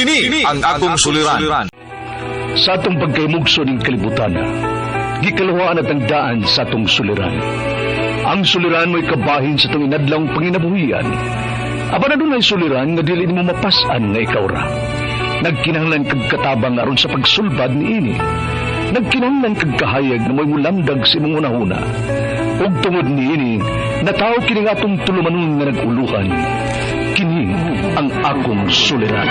Kini ang akong suliran. Sa atong pagkaymugso ng kalibutan, gikalawaan at ang daan sa atong suliran. Ang suliran mo'y kabahin sa itong inadlang panginabuhian. Aba na doon ay suliran nga dili mo mapasan nga ikaw ra. Nagkinahanglan kag katabang aron sa pagsulbad ni ini. Nagkinahanglan kag kahayag na mo'y mulamdag sa imong unahuna. Ug tungod ni ini, nataw kini nga atong tulumanon nga naguluhan. Kini ang akong suliran.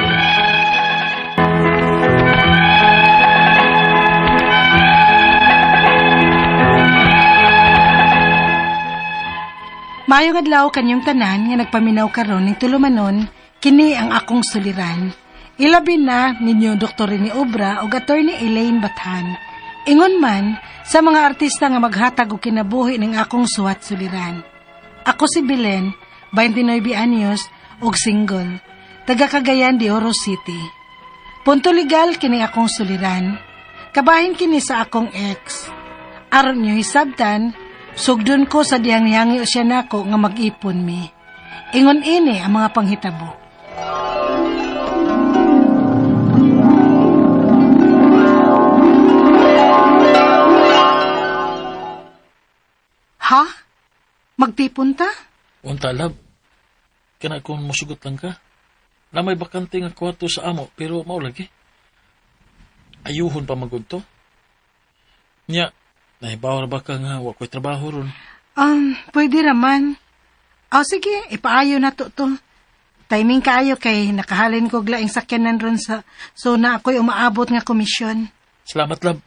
Mayong adlaw kanyang tanan nga nagpaminaw karon ning tulumanon kini ang akong suliran. Ilabi na ninyo Dr. ni Obra ug Attorney Elaine Bathan. Ingon man sa mga artista nga maghatag og kinabuhi ning akong suwat suliran. Ako si Belen, 29 anyos ug single. Taga Cagayan de Oro City. Punto legal kini akong suliran. Kabahin kini sa akong ex. Aron niyo hisabtan, sugdon ko sa diyang yangi siya nako nga mag-ipon mi. Ingon ini ang mga panghitabo. Ha? Magtipon ta? Unta lab. Kana kung musugot lang ka. Na may bakante nga kwarto sa amo pero mao lagi. Ayuhon pa magud to. Nya, nahibaw na ba ka nga wa ko'y trabaho ron? Um, pwede raman. O sige, ipaayo na to to. Timing kaayo kay nakahalin ko glaing sakyanan ron sa so na ako'y umaabot nga komisyon. Salamat lab.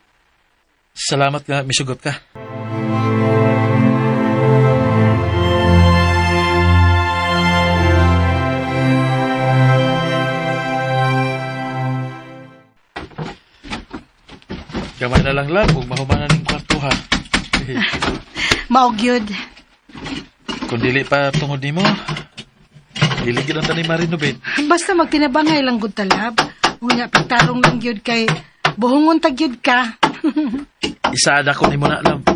Salamat nga misugot ka. Gamay na lang lab, kung mahumanan. Maugyod. Kung dili pa tungod nimo, dili gid ang tanim marinobin. Basta magtinabangay lang gud talab. Unya pagtarong lang gyud kay buhongon tag gyud ka. Isaada ko nimo na lab.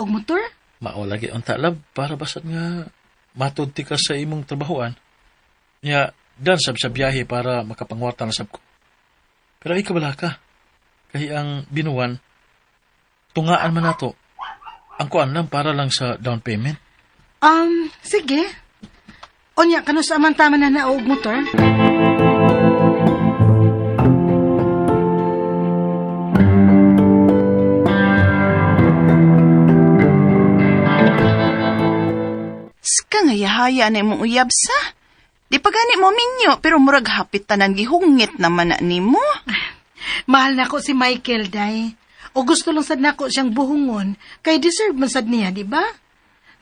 Og motor? Mao lagi ang talab para basad nga matudti ka sa imong trabahoan. Nya, dan sab sa biyahe para makapangwarta na sab ko. Pero ikaw wala ka. Kaya ang binuwan, tungaan man nato. Ang kuan lang para lang sa down payment. Um, sige. Unya kano sa man tama na naog motor? Ska nga yahaya na imong uyab sa. Di pa gani mo minyo, pero murag hapit tanan gihungit naman na nimo. Mahal na ko si Michael, day. O gusto lang sad nako siyang buhungon, kay deserve man sad niya, di ba?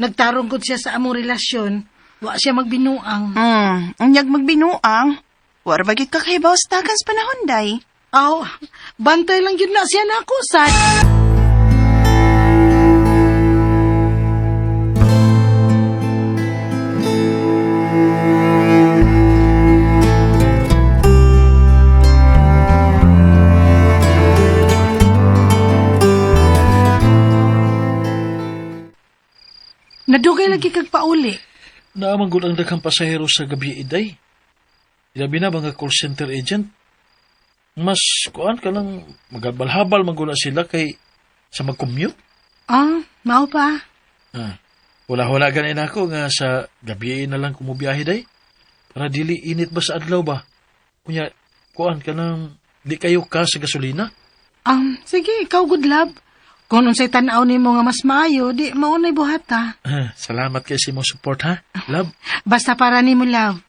Nagtarong gud siya sa among relasyon, wa siya magbinuang. Hmm, unyag magbinuang. War bagit ka kay bawas tagan sa panahon, day. Aw, bantay lang yun na siya nako sad. Nadugay lagi kag pauli. Naamang gud ang daghang pasahero sa gabi iday. Ilabi na mga call center agent. Mas kuan ka lang magabalhabal magula sila kay sa mag-commute. Ah, mao pa. Ah, wala-wala ganin ako nga sa gabi na lang kumubiyahe day. Para dili init ba sa adlaw ba? Kunya, kuan ka nang di kayo ka sa gasolina? Um, sige, ikaw good love. Kung unsay tan-aw nimo nga mas maayo, di maunay buhata. Ah, salamat kay si mo support ha. Love. Basta para nimo love.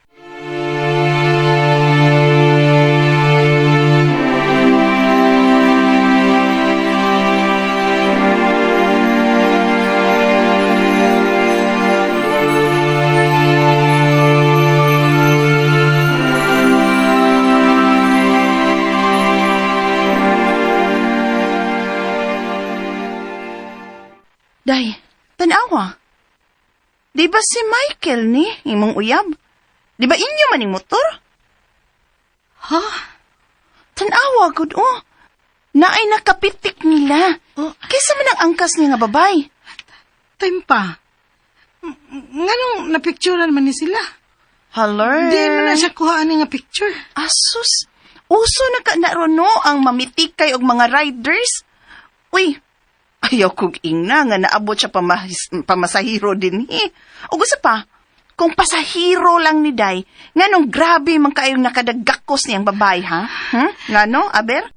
Day, tanawa. Di ba si Michael ni, imong uyab? Di ba inyo maning motor? Ha? Tanawa, good, oh. Naay nakapitik nila. Oh. Kaysa man ang angkas niya nga babay. Time pa. M- Nganong napicturean man ni sila? Haler. Di man na siya kuhaan nga picture. Asus. Uso na ka na ron, no, ang mamitikay og mga riders. Uy, ayaw kong ingna nga naabot siya pamahis, pamasahiro din eh. O gusto pa, kung pasahiro lang ni Day, nga nung grabe man kayong nakadagakos niyang babae, ha? Hmm? Nga no, Aber?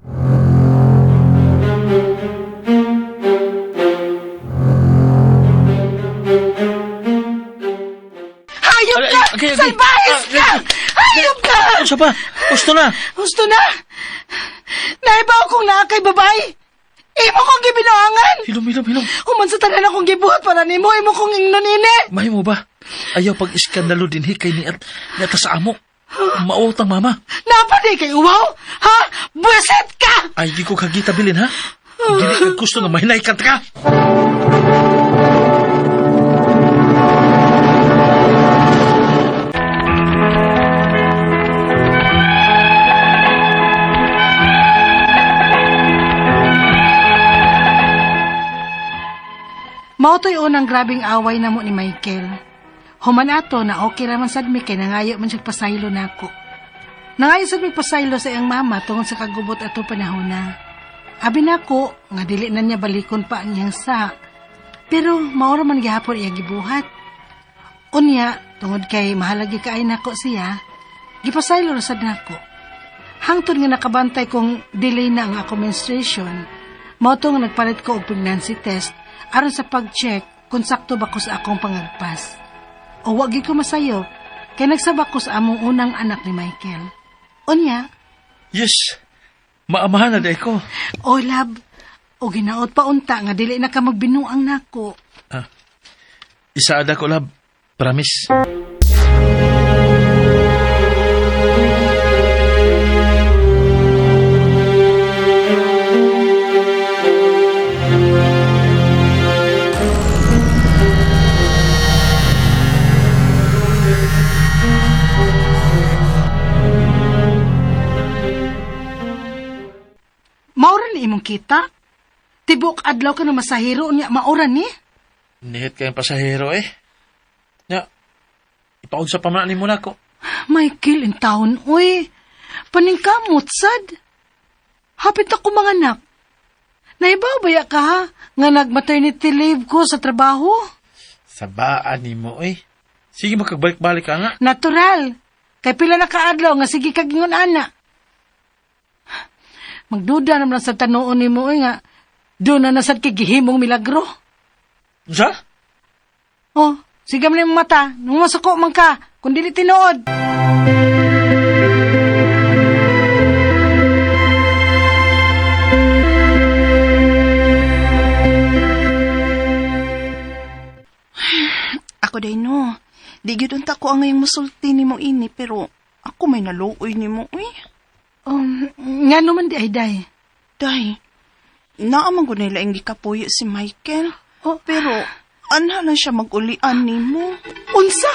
Hayop Ay, ka! ay, okay, okay. Salbahis Ah, ka! Hayop ka! Ano ba? Gusto na. Gusto na! Naibaw kong naakay babay! Imo kong gibinoangan! Hilom, hilom, hilom. Human sa tanan akong gibuhat para nimo, imo kong ingnonine! Mahi mo ba? Ayaw pag iskandalo din hikay ni at nata sa amo. Mautang mama. Napadi kay uwaw! Ha? Buset ka! Ay, di ko kagita bilin ha. Dili ka gusto nga mahinay ka ka. Mautoy unang grabing away na mo ni Michael. Human ato na okay raman sad mi kay nangayo man siya pasaylo nako. Nangayo sad mi pasaylo sa iyang mama tungod sa kagubot ato panahon na. Abi nako nga dili na niya balikon pa ang iyang sa. Pero maura man gihapon iya gibuhat. Unya tungod kay mahalagi kaay nako siya, gipasaylo sad nako. Hangtod nga nakabantay kong delay na ang ako menstruation, mao nagpalit ko og pregnancy test aron sa pag-check kung sakto ba ko sa akong pangagpas. O wag gyud ko masayo, kay nagsabak ko sa among unang anak ni Michael. Unya, Yes. Maamahan na day ko. o lab, o ginaot pa unta nga dili na ka magbinuang nako. Isaada ko lab. Promise. Kita? Tibok adlaw ka na masahiro niya mauran ni? Nihit kayong pasahero eh. Ya. Ipaog sa pamanin mo na ko. Michael, in taon, uy. Paningkamot, sad. Hapit ako mga anak. Naibabaya ka ha, nga nag-maternity leave ko sa trabaho. Sabaan ni mo eh. Sige makagbalik-balik ka nga. Natural. Kay pila na kaadlaw nga sige kagingon ana. Magduda naman sa tanoon ni mo eh, nga. Doon na nasad kay gihimong milagro. Sa? Oh, sige mo yung mata. Nung masako man ka, kung dili tinuod. Ako day no. Di gyud unta ko ang ngayong musulti ni mo ini, pero ako may naluoy ni mo, uy. Um, nga naman di ay day. Day, naaman ko nila ang gikapuyo si Michael. Oh, Pero, anha lang siya mag-ulian ni mo. unsa?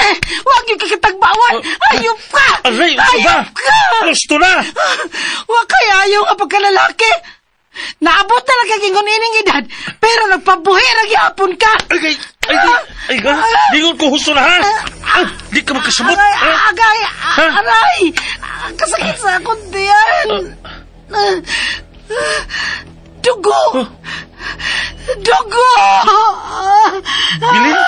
Eh, wag yung kakitagbawan! Ayop ka! Aray, ano? Ayop ka! Gusto na! Wag kaya ayaw nga pagkalalaki! Naabot na lang kagingon ining edad, pero nagpabuhi na gyapon ka! Ay, ay, ay, ay, ay, ga, lingon ko husto na ha! Ah, Di ka magkasamot! Agay, ha? agay, Ha? aray! Kasakit sa akong diyan! Dugo! Dugo! Bilin?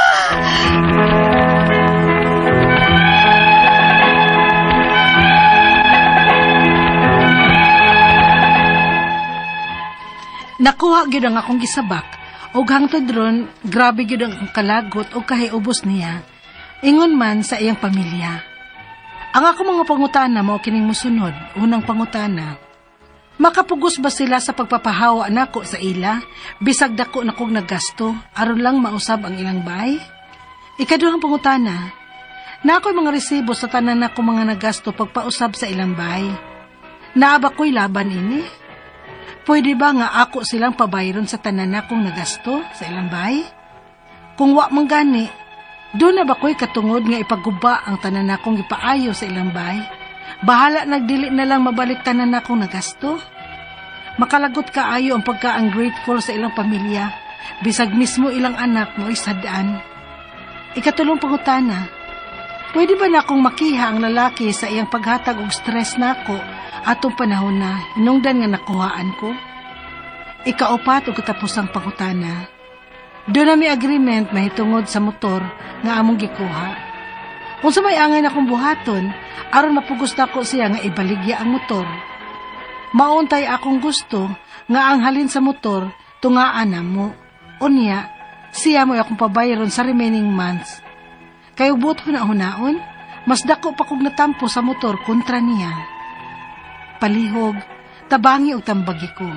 Nakuha gyud ang akong gisabak. Og hangtod ron, grabe gyud ang kalagot o kahiubos niya. Ingon man sa iyang pamilya. Ang ako mga pangutana mao kining musunod. Unang pangutana. Makapugos ba sila sa pagpapahawa nako sa ila? Bisag dako na kog naggasto aron lang mausab ang ilang bay? Ikaduhang pangutana. Na ako'y mga resibo sa tanan nako mga nagasto pagpausab sa ilang bay. Naaba ko'y laban ini? Pwede ba nga ako silang pabayron sa tanan na kong nagasto sa ilang bahay? Kung wa man gani, doon na ba ko'y katungod nga ipaguba ang tanan akong ipaayo sa ilang bay? Bahala nagdili na lang mabalik tanan akong nagasto? Makalagot kaayo ang pagka-ungrateful sa ilang pamilya, bisag mismo ilang anak mo isadaan. Ikatulong pangutana, pwede ba na akong makiha ang lalaki sa iyang paghatag og stress nako atong panahon na hinungdan nga nakuhaan ko? Ikaupat o katapusang pangutana, doon na may agreement mahitungod sa motor nga among gikuha. Kung sa may angay akong buhaton, aron mapugos ko siya nga ibaligya ang motor. Mauntay akong gusto nga ang halin sa motor tungaan na mo. Unya, siya mo akong pabayaron sa remaining months. Kayo buto na hunaon, mas dako pa kog natampo sa motor kontra niya. Palihog, tabangi og tambagi ko.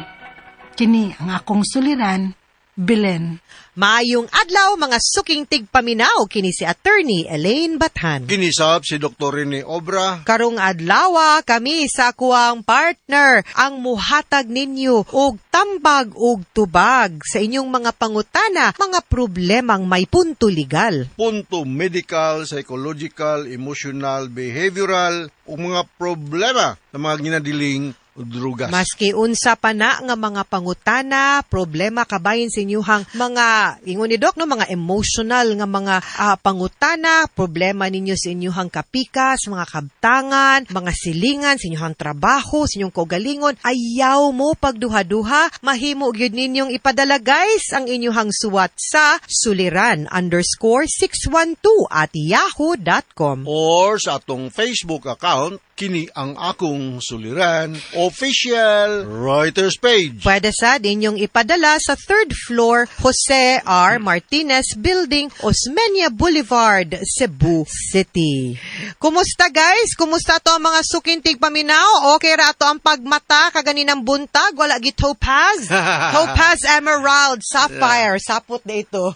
Kini ang akong suliran, Belen. Maayong adlaw mga suking tigpaminaw kini si attorney Elaine Bathan. Kinisap si Dr. Rene Obra. Karong adlawa kami sa kuwang partner ang muhatag ninyo og tambag og tubag sa inyong mga pangutana, mga problemang may punto legal. Punto medical, psychological, emotional, behavioral, o mga problema na mga ginadiling drugas. Maski unsa pa na nga mga pangutana, problema kabayin sa inyuhang mga ingon ni Doc no mga emotional nga mga ah, pangutana, problema ninyo sa inyuhang kapikas, mga kabtangan, mga silingan sa inyuhang trabaho, sa inyong kaugalingon, ayaw mo pagduha-duha, mahimo gyud ninyong ipadala guys ang inyuhang suwat sa suliran underscore 612 at yahoo.com. Or sa atong Facebook account, kini ang akong suliran, official Reuters page. Pwede sa inyong ipadala sa third floor Jose R. Martinez Building, Osmeña Boulevard, Cebu City. Kumusta guys? Kumusta to ang mga sukintig paminaw? Okay ra to ang pagmata kaganinang buntag? Wala gi topaz? topaz, emerald, sapphire. Sapot na ito.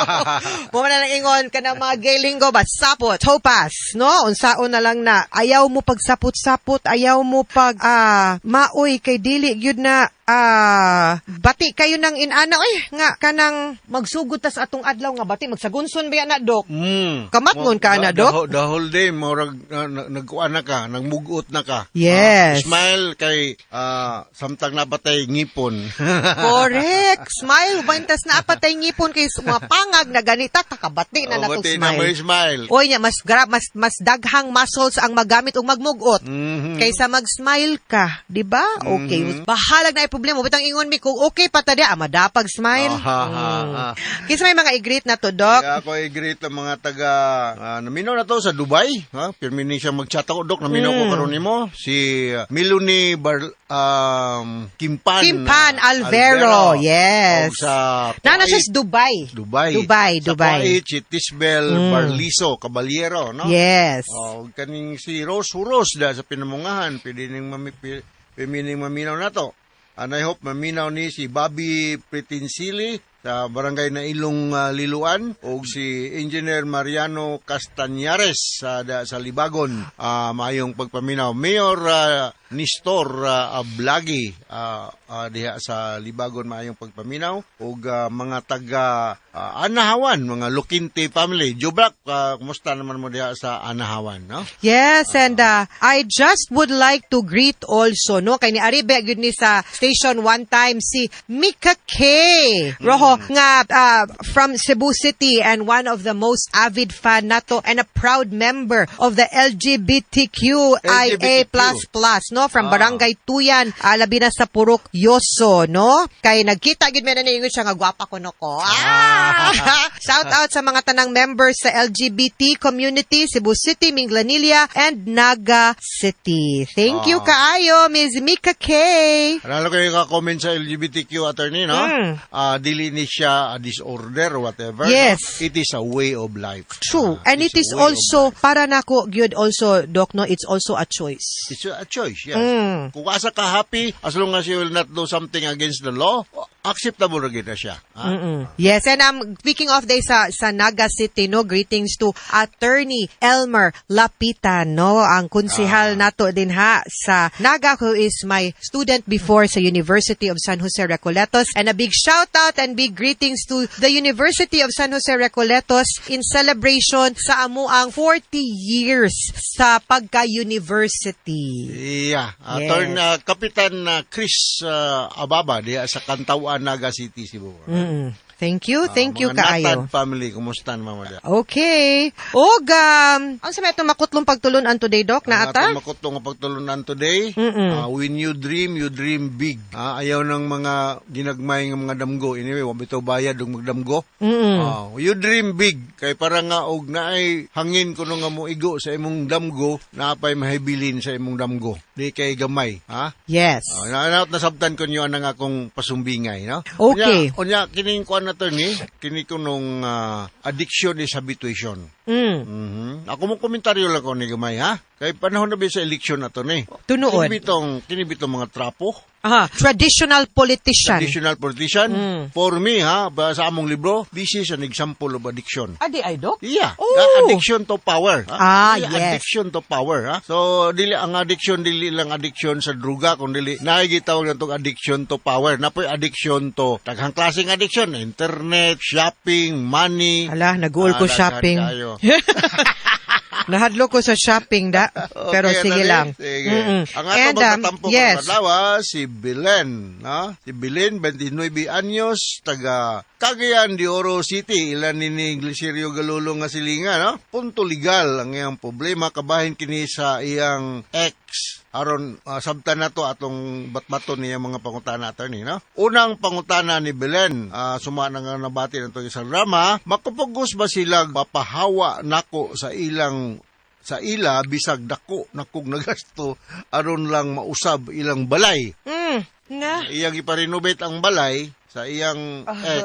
Mo na lang ingon ka ng mga gay linggo ba? Sapot, topaz, no? Unsaon na lang na ayaw mo pag sapot-sapot, ayaw mo pag ah maoy kay dili gyud na ah bati kayo ng inana oy nga kanang magsugod tas atong adlaw nga bati magsagunson ba na dok Mm. Kamatngon ka na, Dok? The, whole day, morag, uh, nagkuan na ka, nagmugot na ka. Yes. Ah, smile kay, ah, samtang napatay ngipon. correct smile bantas na apatay ngipon kay mga pangag na ganita kakabati na Oh, natong bati na may smile smile. Oy nya mas gra mas mas daghang muscles ang magamit og magmugot Mhm. kaysa mag-smile ka, di ba? Okay. Bahalag na ay problema. Bitang ingon mi kung okay pa ta di, ah, madapag smile. Ah, ha, ha, ha. Kisa may mga i-greet na to, Doc. Kaya ako i-greet ang mga taga, ah, naminaw na to sa Dubai. Ha? Pirmini siya mag-chat ako, Dok, naminaw Mm. ko karon nimo Si uh, Miluni Bar, um, Kimpan. Kimpan ah, Alvero, yes. O sa Nana siya sa Dubai. Dubai. Dubai, Sa Dubai. Kuwait, si Tisbel Mm. Barliso, Caballero, no? Yes. Oh, kaning si Rose Huros da sa pinamungahan, pwede ning mami, pimining maminaw na to. And I hope maminaw ni si Bobby Pretinsili sa barangay na Ilong ah, Liluan o si Engineer Mariano Castañares sa da, sa Libagon. Ah, maayong pagpaminaw. Mayor ah, Nistor uh, Ablagi. Ah, ah, diha sa Libagon maayong pagpaminaw. Ug ah, mga taga ah, Anahawan mga Lukinti family. Joblak ah, kumusta naman mo diha sa Anahawan no? Yes, and uh, I just would like to greet also, no, kay ni Aribe, yun ni sa station one time, si Mika K. Roho, nga, uh, from Cebu City and one of the most avid fan nato and a proud member of the LGBTQIA++, LGBTQ. no, from Ah. Barangay Tuyan, uh, labi na sa Purok Yoso, no? Kay nagkita gid na ningon siya nga gwapa ko no ko. Ah! Shout out sa mga tanang members sa LGBT community, Cebu City, Minglanilla, and Naga City. Thank you Ah. kaayo, Ms. Mika K. Ano kayo ka-comment sa LGBTQ attorney, no? Mm. Ah, dili ni siya a disorder or whatever. Yes. no? It is a way of life. True. Ah, And it is also, para nako, good also, Doc, no, it's also a choice. It's a choice, yes. Mm. Kung asa ka happy, as long as you will not do something against the law, acceptable rin na siya. Ah. Mm-mm. Yes, and um, speaking of day sa, sa Naga City, no, greetings to Attorney Elmer Lapitan, no, ang konsihal nato din ha sa Naga who is my student before sa University of San Jose Recoletos. And a big shout out and big greetings to the University of San Jose Recoletos in celebration sa amo ang 40 years sa pagka-university. Yeah. Yes. Turn, uh, Kapitan uh, Chris uh, Ababa diya sa Kantawan, Naga City, Cebu. Mm. Thank you, thank you Ah, mga kaayo. Natad family, kumusta naman mo diya? Okay. Og, um, ang sa ito makutlong pagtulunan today, Doc, na Ang ata? atong makutong nga pagtulunan today, Mm-mm. uh, when you dream, you dream big. Ah, ayaw ng mga ginagmay ng mga damgo. Anyway, wag bitaw bayad og magdamgo. Mm-mm. Ah, you dream big kay para nga og naay hangin kuno nga mo igo sa imong damgo, naapay mahibilin sa imong damgo. Di kay gamay, ha? Yes. Oh, na na nasabtan ko niyo ang akong pasumbingay, no? Okay. Unya, unya kining kuan na to ni, kini ko nung ah, addiction is habituation. Mm. Mhm. Ako mo komentaryo lang ko ni gamay, ha? Kay panahon na ba sa election na to ni? Tunood. Kini bitong, kini bitong mga trapo, Aha, traditional politician. traditional politician. Mm. For me, ha, ba, sa among libro, this is an example of addiction. Adi ay, Doc? Yeah, Oh. addiction to power. ha? Ah, Dili yes. Addiction to power, ha? So, dili ang addiction dili lang addiction sa druga kung dili naigitawag na tong addiction to power. Napoy addiction to daghang klaseng addiction, internet, shopping, money. Hala, nag-uol ko Ah, shopping. Nahadlo ko sa shopping da. Pero Okay, sige ano lang. Sige. Mm-mm. Ang ato And, um, magkatampo yes. yes. si Belen. No? Si Belen, 29 anyos, taga Cagayan de Oro City. Ilan ni ni Glicirio Galulo nga silinga. No? Punto legal ang iyang problema. Kabahin kini sa iyang ex aron uh, sabtan na to atong batbato niya mga pangutana attorney no? Unang pangutana ni Belen uh, suma na nga nabati na to isang drama makapugos ba sila papahawa nako sa ilang sa ila bisag dako nakog nagasto aron lang mausab ilang balay? Mm, na. iyang iparenovate ang balay sa iyang ex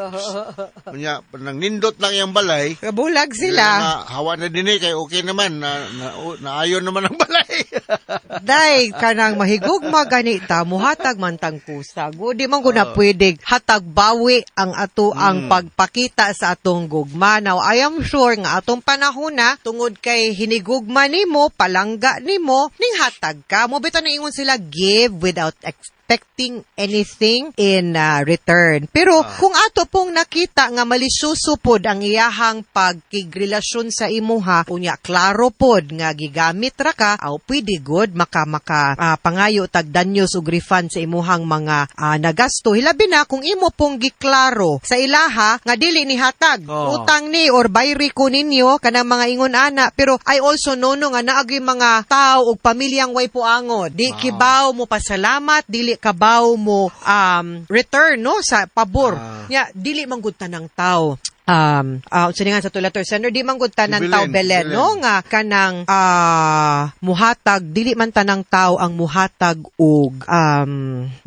kunya nang nindot lang iyang balay Kabulag Nga, sila. hawa na din eh, kay okay naman na, na, naayon naman ang balay Day, kanang mahigugma ganita, muhatag man tang kusag. O di man ko na Ah. pwede hatag bawi ang ato Hmm. ang pagpakita sa atong gugma. Now, I am sure nga atong panahon na, tungod kay hinigugma nimo, palangga nimo, ning hatag ka. Mo bitaw na ingon sila give without expecting anything in uh, return. Pero Ah. kung ato pong nakita nga malisusupod ang iyahang pagkigrelasyon sa imuha, unya klaro pod nga gigamit ra ka, aw pwede good maka maka ah, pangayo tag danyos ug refund sa imuhang mga ah, nagasto. Hilabi na kung imo pong giklaro sa ilaha nga dili ni hatag Oh. utang ni or bayri ko ninyo kanang mga ingon ana pero I also know no nga naagi mga tao ug pamilyang way puangod. Di Ah. kibaw mo pasalamat, dili kabaw mo um return no sa pabor. Ah. Nya dili man gud tanang tao um uh, so nga sa tulator sender di man gud tanan Belen, tao belen Belen. no nga kanang ah muhatag dili man tanang tao ang muhatag og um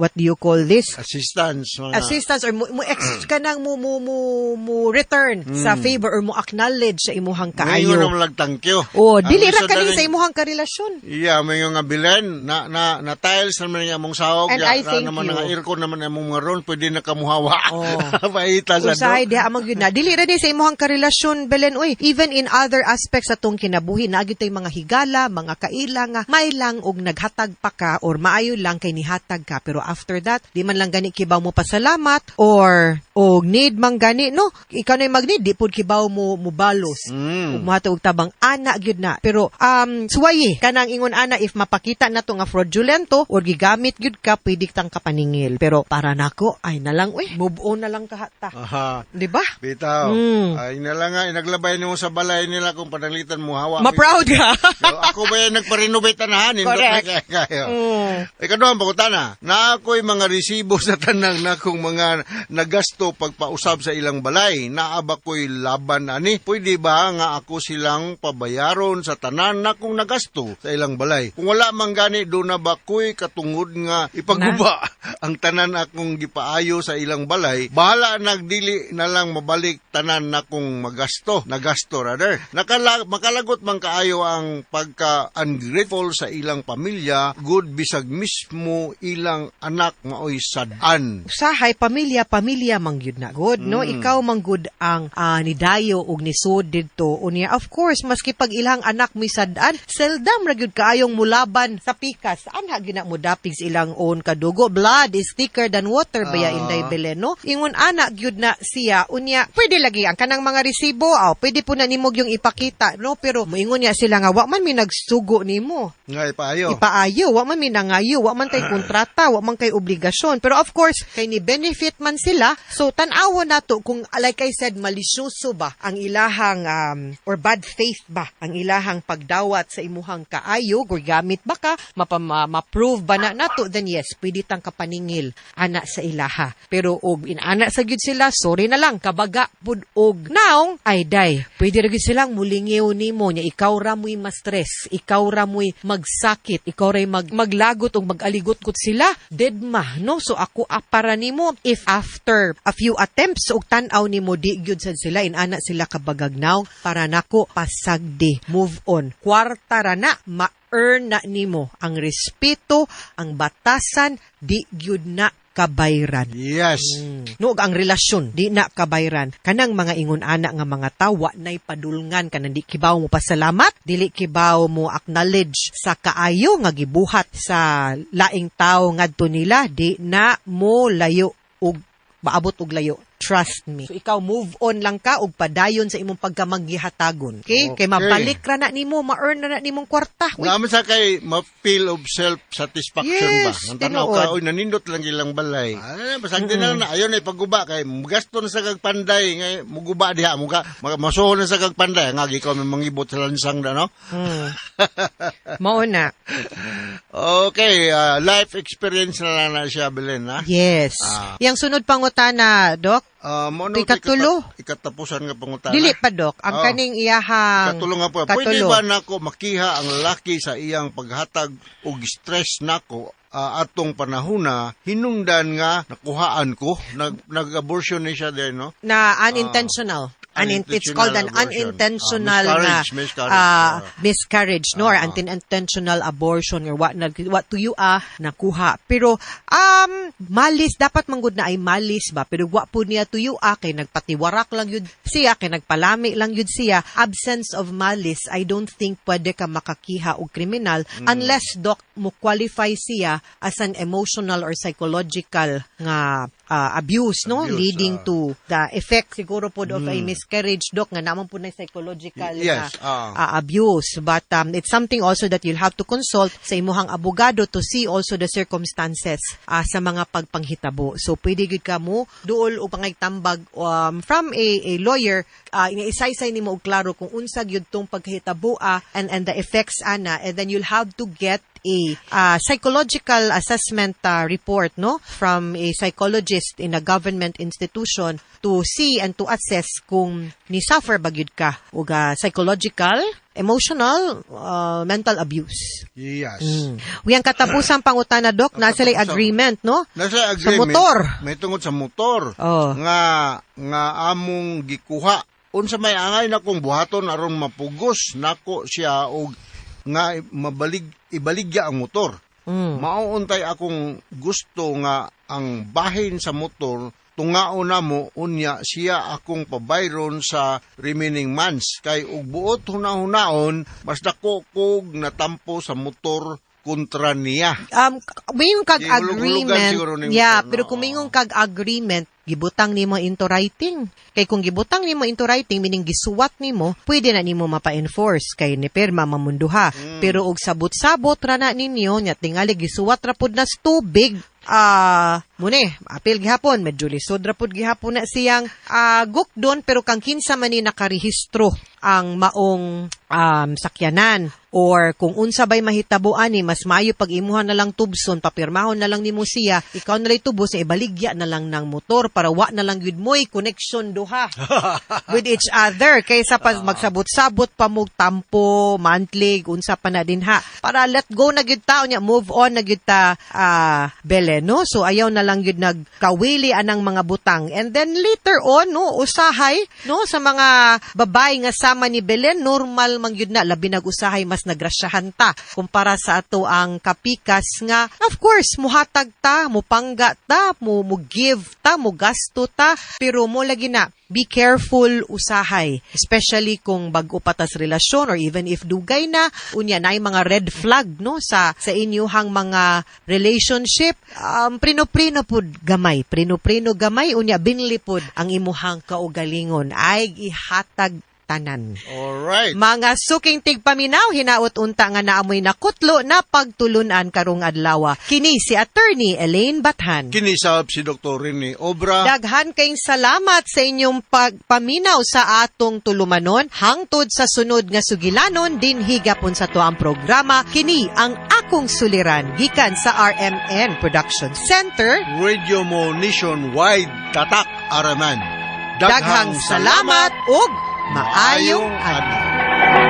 what do you call this assistance mga assistance or mo, mo ex kanang mo mo mo, mo return Hmm. sa favor or mo acknowledge sa imuhang Ngayon kaayo. naman lang thank you. Oh, Ang dili ra kani sa imuhang karelasyon. Iya, may nga bilen na na na tiles naman nga mong sahog. And ya, I ra naman nga aircon naman among nga ron, pwede na kamuhawa. Oh. Paita sa Usahay diha amang yun na. Dili ra ni sa imuhang karelasyon Belen uy. Even in other aspects atong kinabuhi na tay mga higala, mga kaila nga may lang og naghatag pa ka or maayo lang kay nihatag ka pero after that di man lang gani kibaw mo pasalamat or og need man gani no ikaw na mag-need di pud kibaw mo mubalos. Mm. og tabang ana gyud na pero um suwayi kanang ingon ana if mapakita na to nga fraudulento or gigamit gyud ka pwede tang kapaningil pero para nako ay na lang uy move on na lang kahata Aha. di ba Bitaw. Mm. Ay na lang nga, inaglabay nimo sa balay nila kung panalitan mo hawa. ma-proud ka So, ako ba yung nagpa-renovate na na Correct. kaya kayo. Mm. Ikaw ang pagutana. Na ako'y mga resibo sa tanang na kung mga nagasto pagpausab sa ilang balay. Naaba ko'y laban ani. Pwede ba nga ako silang pabayaron sa tanan na kung nagasto sa ilang balay? Kung wala man gani, doon na ba ko'y katungod nga ipaguba ang tanan akong gipaayo sa ilang balay. Bahala nagdili na lang mabalik tanan na kung magasto. Nagasto rather. Nakala, makalagot man kaayo ang pagka-ungrateful sa ilang pamilya, good bisag mismo ilang anak maoy sadan. usahay pamilya pamilya mangyud na good no ikaw manggud ang ah, nidayo ug nisud didto unya of course maski pag ilang anak mo sadaan seldom ra gyud kaayong mulaban sa pikas anha gina mo dapig sa ilang own kadugo blood is thicker than water baya Ah. inday Belen no ingon ana gyud na siya unya pwede lagi ang kanang mga resibo. Aw pwede po na nimog yung ipakita no? Pero moingon niya sila nga wa man mi nagsugo nimo. Nga ipaayo. ipaayo, wa man minangayo, wa man kay kontrata, wa man kay obligasyon. Pero of course, kay ni benefit man sila, so tan-awo nato kung like I said malisyoso ba ang ilahang um, or bad faith ba ang ilahang pagdawat sa imuhang kaayo, or gamit ba ka, mapama, ma-prove ba na nato, then yes, pwede tang kapaningil ana sa ilaha. Pero og inana sa gyud sila, sorry na lang, kabaga pud og naong ay day, pwede ra gyud silang mulingiw nimo nya. Ikaw ra mo'y ma-stress, ikaw ra mo'y magsakit, ikaw ray mag maglagot o mag-aligot kot sila, dead ma, no? So ako apara nimo? If after a few attempts og tan-aw nimo di gyud sad sila. Inana sila kabagagnaw para nako pasagdi, move on. Kwarta ra na. Ma-earn na nimo. Ang respeto, ang batasan di gyud na kabayran. Yes. No, ug ang relasyon, di na kabayran. Kanang mga ingon ana nga mga tawa nay padulngan kanang di kibaw mo pasalamat, dili kibaw mo acknowledge sa kaayo nga gibuhat sa laing tao ngadto nila, di na mo layo ug maabot og layo. Trust me. So ikaw move on lang ka ug padayon sa imong pagkamaghihatagon. Okay? Kay Okay. mabalik ra na nimo, ma-earn na na nimong kwarta. Naman sa kay ma-feel of self-satisfaction ba? Yes, Ang tanaw ka, uy, nanindot lang ilang balay. Ah, basag din na na, ayaw na ipaguba kay mugasto na sa kagpanday, ngay muguba diha, muga, mag- masuho na sa kagpanday, nga ikaw may mangibot sa lansang da, no? mm. Mao na. Okay, ah, life experience na lang na siya, Belen, ha? Yes. Ah. Yang sunod pangutana, Doc, Ah, mo Ikatulo. ikata- ikatapusan nga pangutana. Dili pa, Dok. Ang Oh. kaning iyahang... Katulo nga po. Pwede Katulo. ba nako makiha ang lalaki sa iyang paghatag og stress nako ah, atong panahuna hinungdan nga nakuhaan ko nag nag-abortion ni siya din no na unintentional. Unin- it's called an Unintentional unintentional abortion. Ah, na miscarriage, miscarriage. ah, Ah. miscarriage no or Ah. unintentional abortion or what na what to you ah nakuha pero um malis dapat manggod na ay malis ba pero wa po niya to you ah kay nagpatiwarak lang yun siya kay nagpalami lang yun siya absence of malice I don't think pwede ka makakiha og kriminal Mm. unless doc mo qualify siya as an emotional or psychological nga ah, abuse no Abuse, leading ah. to the effect siguro po of a miscarriage doc nga naman po na psychological yes, ah. ah, abuse but um, it's something also that you'll have to consult sa imuhang abogado to see also the circumstances ah, sa mga pagpanghitabo so pwede gid ka mo duol o pangaytambag um, from a, a lawyer uh, iniisaysay nimo og klaro kung unsa gyud tong pagkahitabo ah, and and the effects ana and then you'll have to get a uh, psychological assessment uh, report no from a psychologist in a government institution to see and to assess kung ni suffer ba gyud ka og uh, psychological emotional uh, mental abuse yes mm. uyang katapusang pangutana doc na sila agreement no Nasa Sa agreement. motor. May tungod sa motor. Oh. Nga, nga among gikuha. Unsa may angay na kong buhaton aron mapugos nako siya og nga mabalig ibaligya ang motor. Mm. Mauuntay akong gusto nga ang bahin sa motor tungao na mo unya siya akong pabayron sa remaining months kay ug buot hunahunaon mas dako kog natampo sa motor kontra niya. um mayong kag Di, hulug-hulugan agreement siguro ning yeah motor, pero kung mayong kag agreement gibutang nimo into writing. Kay kung gibutang nimo into writing meaning gisuwat nimo pwede na nimo mapa-enforce kay ni perma mamunduha. Mm. pero og sabot-sabot ra na ninyo nya tingali gisuwat ra pud nas tubig ah muni apil gihapon medyo lisod ra pud gihapon na siyang ah gukdon pero kang kinsa man ni nakarehistro ang maong um, sakyanan. Or kung unsa bay mahitabo ani mas maayo pag imuha na lang tubson papirmahon na lang nimo siya. Ikaw na lang tubos na ibaligya na lang ng motor para wa na lang gyud mo'y connection duha. With each other kaysa pa magsabot-sabot pa mo tampo monthly unsa pa na din ha. Para let go na gyud ta nya move on na gyud ta ah, bele no? So ayaw na lang gyud nagkawili anang mga butang. And then later on no usahay no sa mga babay nga sama ni Belen normal man gyud na labi nag-usahay mas nagrasyahan ta kumpara sa ato ang kapikas nga of course muhatag ta, mupangga ta, mo mo give ta, mo gasto ta, pero mo lagi na be careful usahay. Especially kung bag-o pa tas relasyon or even if dugay na. Unya na mga red flag no sa sa inyuhang mga relationship. Um prino-prino pud gamay. Prino-prino gamay. Unya binlipod ang imuhang kaugalingon. Ay ihatag tanan Alright. mga suking tigpaminaw, hinaot unta nga naamoy nakutlo na pagtulunan karong adlaw. Kini si Attorney Elaine Bathan. Kinisab si Dr. Rene Obra. Daghan kayong salamat sa inyong pagpaminaw sa atong tulumanon hangtod sa sunod nga sugilanon din higapon sa to ang programa kini ang akong suliran gikan sa RMN Production Center. Radio mo nationwide tatak araman. Daghang salamat ug Maayong ano.